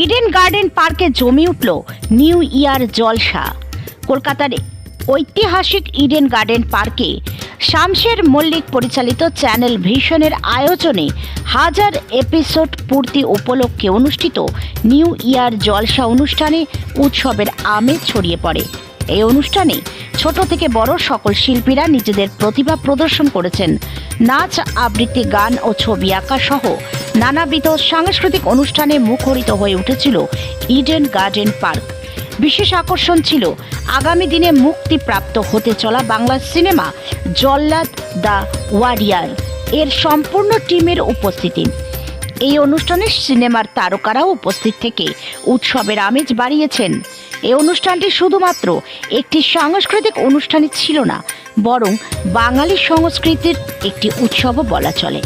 Eden garden পার্কে জমি উঠল নিউ ইয়ার জলসা। কলকাতার ঐতিহাসিক ইডেন গার্ডেন পার্কে শামশের মল্লিক পরিচালিত চ্যানেল ভিশনের আয়োজনে হাজার এপিসোড পূর্তি উপলক্ষে অনুষ্ঠিত নিউ ইয়ার জলসা অনুষ্ঠানে উৎসবের আমেজ ছড়িয়ে পড়ে। এই অনুষ্ঠানে ছোট থেকে বড় সকল শিল্পীরা নিজেদের প্রতিভা প্রদর্শন করেছেন। নাচ, আবৃত্তি, গান ও ছবি আঁকা সহ নানাবিধ সাংস্কৃতিক অনুষ্ঠানে মুখরিত হয়ে উঠেছিল ইডেন গার্ডেন পার্ক। বিশেষ আকর্ষণ ছিল আগামী দিনে মুক্তিপ্রাপ্ত হতে চলা Bangla cinema Jallad the warrior. এর সম্পূর্ণ টিমের উপস্থিতি। এই অনুষ্ঠানে সিনেমার তারকারাও উপস্থিত থেকে উৎসবের আমেজ বাড়িয়েছেন। এই অনুষ্ঠানটি শুধুমাত্র একটি সাংস্কৃতিক অনুষ্ঠানই ছিল না বরং বাঙালি সংস্কৃতির একটি উৎসবও বলা চলে।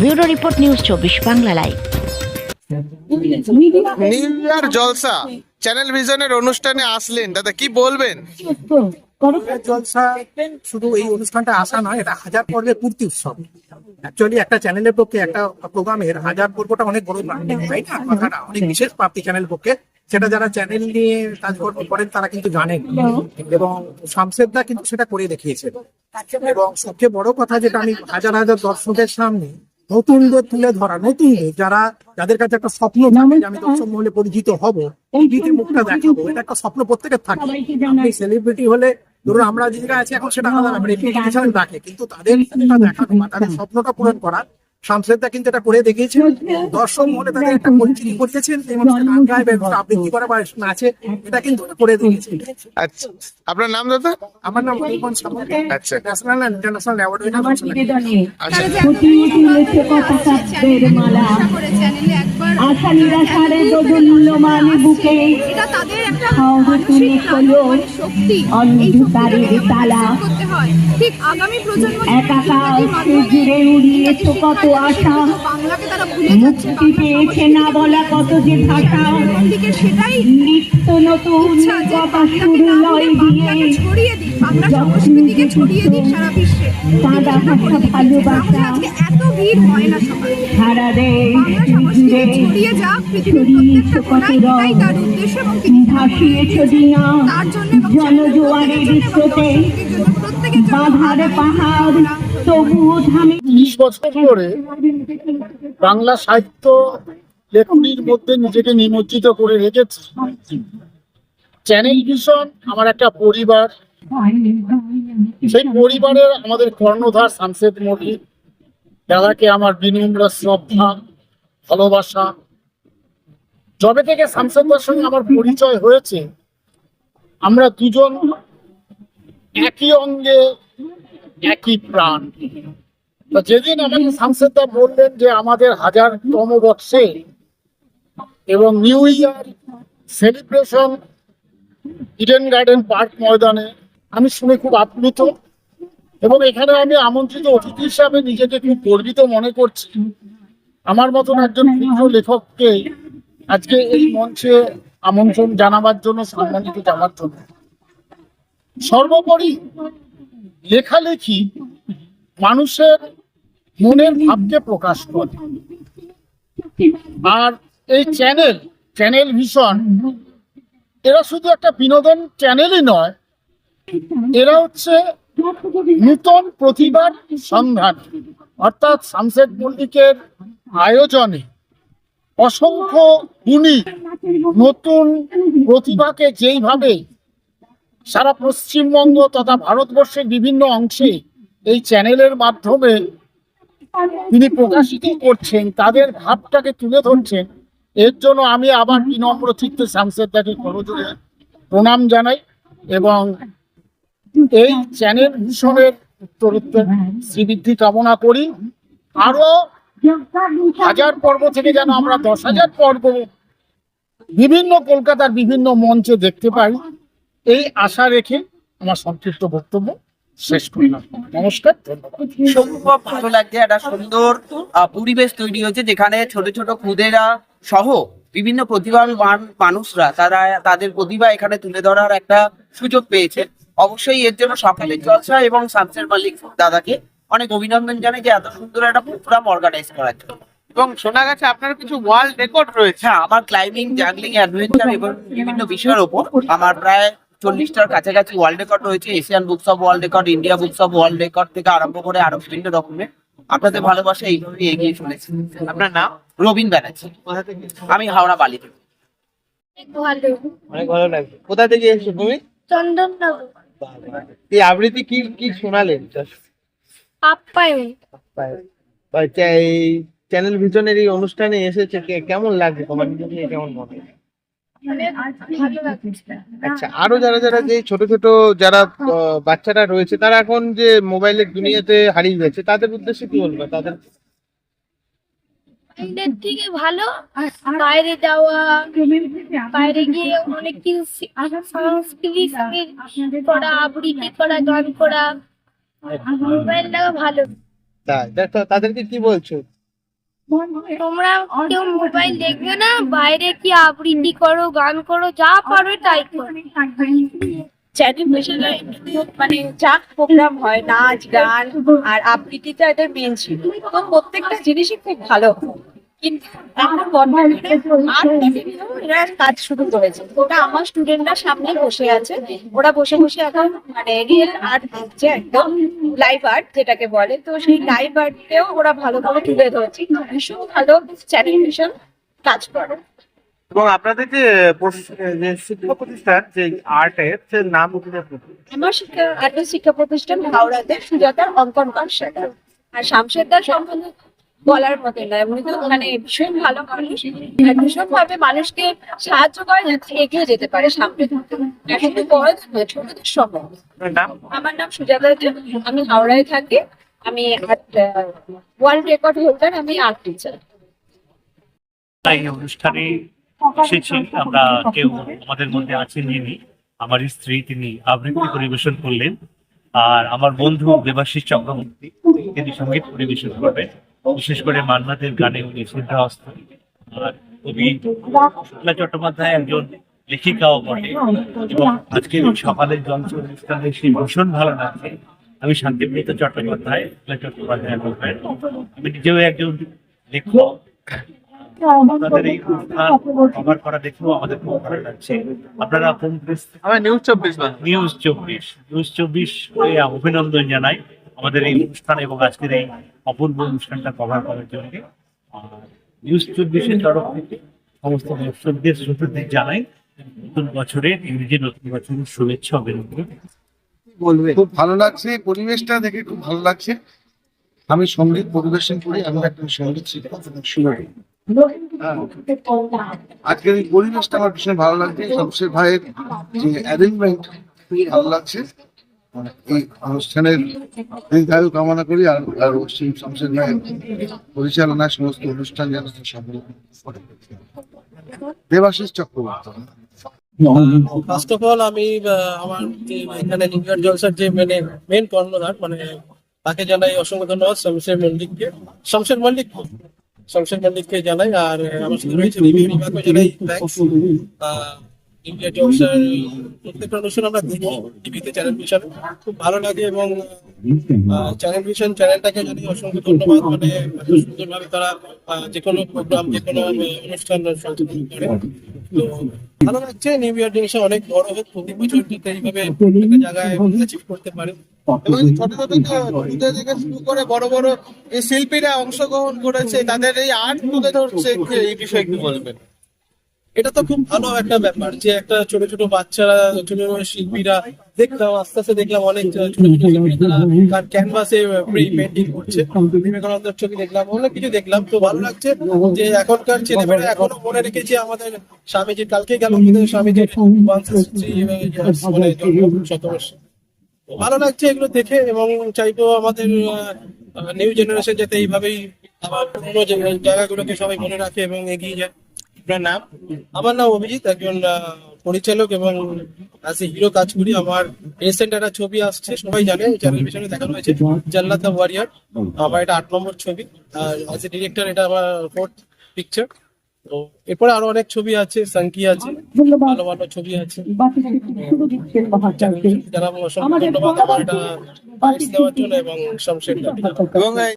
ব্যুরো রিপোর্ট নিউজ চব্বিশ Bangla live. New year Jalsha channel ভিশনের অনুষ্ঠানে আসলেন। দাদা কি বলবেন? জলসা শুধু এই অনুষ্ঠানটা আসা নয় এটা হাজার পর্বের পূর্তি উৎসব। অ্যাকচুয়ালি একটা চ্যানেলের পক্ষে একটা প্রোগ্রামের হাজার পর্বটা অনেক বড় তাই না? কথাটা অনেক বিশেষ প্রাপ্তি চ্যানেল পক্ষে। সেটা যারা চ্যানেল নিয়ে কাজকর্ম করেন তারা কিন্তু জানেন। এবং শামশেদদা কিন্তু সেটা করে দেখিয়েছেন। এবং সবচেয়ে বড় কথা যেটা আমি হাজার হাজার দর্শকের সামনে নতুনদের তুলে ধরা নতুনদের যারা যাদের কাছে একটা স্বপ্ন থাকে যে আমি দর্শক মহলে পরিচিত হব টিভিতে মুখটা দেখাবো। এটা একটা স্বপ্ন প্রত্যেকের থাকে। আপনি সেলিব্রিটি হলে ধরুন আমরা যে জায়গায় আছি এখন সেটা আলাদা ব্যাপার রেপুটেশন রাখে কিন্তু তাদের দেখানো বা তাদের স্বপ্নটা পূরণ করা শামশেদদা কিন্তু এটা করে দেখিয়েছেন। দর্শক মনে তাদের একটা পরিচিতি করতেছেন এই মানুষটা গান গায় আবৃত্তি করে বা নাচে এটা কিন্তু করে দেখিয়েছেন। আচ্ছা আপনার নাম দাদা? আমার নাম সামন্ত আচ্ছা। National and international award winner আচ্ছা। আশা নিরাশারে দোদুল্যমান বুকে। এটা তাদের অন্ধকারের তালা। জুড়ে উড়িয়েছ কত আশা মুক্তি পেয়েছে না বলা কত যে ভাষা প্রথম দিকে সেটাই নিত্য নতুন কথা বাংলাকে লয় দিয়ে বাংলাকে ছড়িয়ে দিক বাংলা সংস্কৃতিকে ছড়িয়ে দিক সারা বিশ্বে কাঁদা ভালোবাসা এত ভিড় হয় না সবাই সারা দেশ বাংলা সংস্কৃতি জুড়ে ছড়িয়ে যাক পৃথিবীর প্রত্যেকটা কোনায় এটাই তার উদ্দেশ্য এবং তিনি ভাসিয়েছ দিনা তার জন্য জনজোয়ারের স্রোতে বাধার পাহাড় তবু থামে তিরিশ বছর ধরে বাংলা সাহিত্য লেখনির মধ্যে নিজেকে নিমজ্জিত করে রেখেছে। চ্যানেল ভিশন আমার একটা পরিবার। সেই পরিবারের আমাদের কর্ণধার সানসেট মল্লিক দাদাকে আমার বিনম্র শ্রদ্ধা ভালোবাসা যবে থেকে শামসেদার সঙ্গে আমার পরিচয় হয়েছে, আমরা দুজন একই অঙ্গে একই প্রাণ। যেদিন আমাকে সাংসদরা বললেন যে আমাদের হাজারতম বর্ষে এবং new year celebration Eden garden park ময়দানে, আমি শুনে খুব আপ্লুত এবং এখানে আমি আমন্ত্রিত অতিথি হিসাবে নিজেকে খুব গর্বিত মনে করছি। আমার মতন একজন লেখককে আজকে এই মঞ্চে আমন্ত্রণ জানাবার জন্য, সম্মানিত জানার জন্য। সর্বোপরি লেখালেখি মানুষের মনের ভাবকে প্রকাশ করে। আর এই চ্যানেল চ্যানেল ভীষণ, এরা শুধু একটা বিনোদন চ্যানেলই নয়, এরা হচ্ছে নূতন প্রতিভার সন্ধান। অর্থাৎ শামশেদ মল্লিকের আয়োজনে অসংখ্য গুণী নতুন প্রতিভাকে যেইভাবে সারা পশ্চিমবঙ্গ তথা ভারতবর্ষের বিভিন্ন অংশে এই চ্যানেলের মাধ্যমে তিনি প্রকাশিত করছেন, তাদের ভাবটাকে তুলে ধরছেন, এর জন্য আমি আবার বিনম্র চিত্তে সাংসদদাকে করজোরে প্রণাম জানাই এবং এই চ্যানেল ভূষণের উত্তরোত্তর শ্রীবৃদ্ধি কামনা করি। আরও হাজার পর্ব থেকে যেন আমরা দশ হাজার পর্ব বিভিন্ন কলকাতার বিভিন্ন মঞ্চে দেখতে পাই, এই আশা রেখে আমার সংক্ষিপ্ত বক্তব্য নমস্কার ভালো লাগছে, একটা সুন্দর পরিবেশ তৈরি হয়েছে যেখানে ছোট ছোট সহ বিভিন্ন মানুষরা, তারা তাদের প্রতিভা এখানে তুলে ধরার একটা সুযোগ অবশ্যই এর জন্য সকালের জলসা এবং শামসের মালিক দাদাকে অনেক অভিনন্দন জানাই যে এত সুন্দর একটা প্রোগ্রাম অর্গানাইজ করার জন্য। এবং শোনা গেছে আপনার কিছু ওয়ার্ল্ড রেকর্ড রয়েছে। হ্যাঁ আমার ক্লাইম্বিং জাগলিং অ্যাডভেঞ্চার এবং বিভিন্ন বিষয়ের ওপর আমার প্রায় চল্লিশটার কাছাকাছি ওয়ার্ল্ড রেকর্ড রয়েছে। Asian books of world record India books of world record থেকে আরম্ভ করে আরও বিভিন্ন রকমের আপনাদের ভালোবাসা এইভাবে এগিয়ে চলেছে। আপনার নাম? রবীন ব্যানার্জি। আমি হাওড়া বালি থেকে ভালো। অনেক ভালো লাগছে। কোথা থেকে এসেছ তুমি? চন্দননগর। এই আবৃত্তি কি কি শোনালেন? আপ্যায়ন এই চ্যানেল ভিশনের এই অনুষ্ঠানে এসেছে কেমন লাগছে তোমার? কেমন মনে আচ্ছা আরও যারা যারা যে ছোট ছোট যারা বাচ্চারা রয়েছে তারা এখন যে মোবাইলের দুনিয়াতে হারিয়ে গেছে তাদের উদ্দেশ্যে কি বলবে? তাদের এদের থেকে ভালো বাইরে যাওয়া বাইরে গিয়ে অনেক কিছু সংস্কৃতি করা আবৃত্তি করা গান করা। ভালো। তাই? দেখো তাদেরকে কি বলছো? তোমরা কেউ মোবাইল দেখবে না বাইরে কি আবৃত্তি করো গান করো যা পারো তাই করো। মানে যা প্রোগ্রাম হয় নাচ গান আর আবৃত্তিটা এদের মেন ছিল। তো প্রত্যেকটা জিনিসই খুব ভালো। কিন্তু এখন বর্তমানে এরা কাজ শুরু করেছে। ওটা আমার স্টুডেন্টরা সামনে বসে আছে। ওরা বসে বসে এখন মানে রিয়েল আর্ট দিচ্ছে একদম লাইভ আর্ট যেটাকে বলে। তো সেই লাইভ আর্টকেও ওরা ভালো করে তুলে ধরেছে। ভীষণ ভালো চ্যানেল ভীষণ কাজ করে। এবং আপনাদের যে শিক্ষা প্রতিষ্ঠান যে আর্টের সে নাম আমার শিক্ষা আর্টের শিক্ষা প্রতিষ্ঠান হাওড়াতে সুজাতার অঙ্কন আর শামশেরদার সম্বন্ধে বলার মতো নয় উনি তো মানে ভীষণ ভালো মানুষ। ভীষণ ভাবে মানুষকে সাহায্য করে যাতে এগিয়ে যেতে পারে সামনে। শুধু বড়দের নয় ছোটদের সহ আমার নাম সুজাতা আমি হাওড়ায় থাকি। আমি ওয়ার্ল্ড রেকর্ড হোল্ডার আমি আর্ট টিচার এই অনুষ্ঠানে এসেছি আমরা কেউ আমাদের মধ্যে আছেন যিনি। আমার স্ত্রী তিনি আবৃত্তি পরিবেশন করলেন। আর আমার বন্ধু দেবাশিস চক্রবর্তী তিনি সংগীত পরিবেশন করবেন। বিশেষ করে মান্নাদের গানে উনি সিদ্ধাহস্ত আর কবি শুক্লা চট্টোপাধ্যায় একজন লেখিকাও বটে। এবং আজকের সকালের যন্ত্র অনুষ্ঠানে এসে ভীষণ ভালো লাগছে আমি শান্তিপ্রিত চট্টোপাধ্যায় শুক্লা চট্টোপাধ্যায় বলবেন আমি নিজেও একজন লেখক। আপনাদের এই অনুষ্ঠান কভার করা দেখেও আমাদের খুব ভালো লাগছে। আপনারা কোন নিউজ চব্বিশ নিউজ চব্বিশ। নিউজ চব্বিশ অভিনন্দন জানাই। আমাদের এই অনুষ্ঠান এবং আজকের এই অপূর্ব অনুষ্ঠানটা কভার করার জন্য নিউজ চব্বিশের তরফ থেকে সমস্ত দর্শকদের শ্রোতাদের জানাই, নতুন বছরের ইংরেজি নতুন বছরের শুভেচ্ছা, অভিনন্দন। খুব ভালো লাগছে, পরিবেশটা দেখে খুব ভালো লাগছে। আমি সংগীত পরিবেশন করি, আমি একটা সংগীত শিক্ষক শুনে আজকের এই পরিবেশটা আমার ভীষণ ভালো লাগছে। শমশের ভাইয়ের যে অ্যারেঞ্জমেন্ট ভালো লাগছে। এই অনুষ্ঠানের দীর্ঘায়ু কামনা করি আর আর শমশের ভাইয়ের পরিচালনায় সমস্ত অনুষ্ঠান যেন সফল Debashis Chakraborty. First of all আমি আমার এখানে নিউ ইয়ার জলসার যে মানে মেন কর্ণধার মানে তাকে জানাই অসংখ্য ধন্যবাদ, শমশের মল্লিককে। শমশের মল্লিক শমশের মল্লিককে জানাই, আর আমার সাথে রয়েছে প্রত্যেকটা অনুষ্ঠান আমরা দেখি টিভিতে চ্যানেল ভিশনে খুব ভালো লাগে এবং চ্যানেল ভিশন চ্যানেলটাকে জানি অসংখ্য ধন্যবাদ। মানে সুন্দরভাবে তারা যে কোনো প্রোগ্রাম যে কোনো অনুষ্ঠান করে। তো ভালো লাগছে নিউ ইয়ার অনেক বড় হোক, প্রতি বছর যাতে এইভাবে একটা জায়গায় অ্যাচিভ করতে পারে। এবং ছোট ছোট থেকে শুরু করে বড় বড় শিল্পীরা অংশগ্রহণ করেছে, তাদের এই আর্ট তুলে ধরছে, এই বিষয়ে একটু বলবেন। এটা তো খুব ভালো একটা ব্যাপার যে একটা ছোট ছোট বাচ্চারা, ছোট ছোট শিল্পীরা দেখলাম, আস্তে আস্তে দেখলাম অনেক ছোট ছোট তার ক্যানভাসে পেন্টিং করছে। বিবেকানন্দের ছবি দেখলাম, অনেক কিছু দেখলাম, তো ভালো লাগছে যে এখনকার ছেলেমেয়েরা এখনও মনে রেখেছে আমাদের স্বামীজির কালকে গেল স্বামীজির 163 মানে শতবর্ষ। ভালো লাগছে এগুলো দেখে এবং চাইব আমাদের নিউ জেনারেশন যাতে এইভাবেই আবার পুরোনো জায়গাগুলোকে সবাই মনে রাখে এবং এগিয়ে যায়। আপনার নাম? আমার নাম অভিজিৎ একজন আহ, পরিচালক এবং এ হিরো কাজ করি। আমার রিসেন্ট একটা ছবি আসছে সবাই জানে চ্যানেল পিছনে দেখানো হয়েছে জাল্লাত দ্য ওয়ারিয়ার আমার এটা আট নম্বর ছবি। আর অ্যাজ এ ডিরেক্টর এটা আমার ফোর্থ পিকচার তো এরপরে আরও অনেক ছবি আছে সাঙ্কি আছে ভালো ভালো ছবি আছে। যারা অসংখ্য ধন্যবাদ। আমার এটা rights দেওয়ার জন্য এবং শমশের এবং এই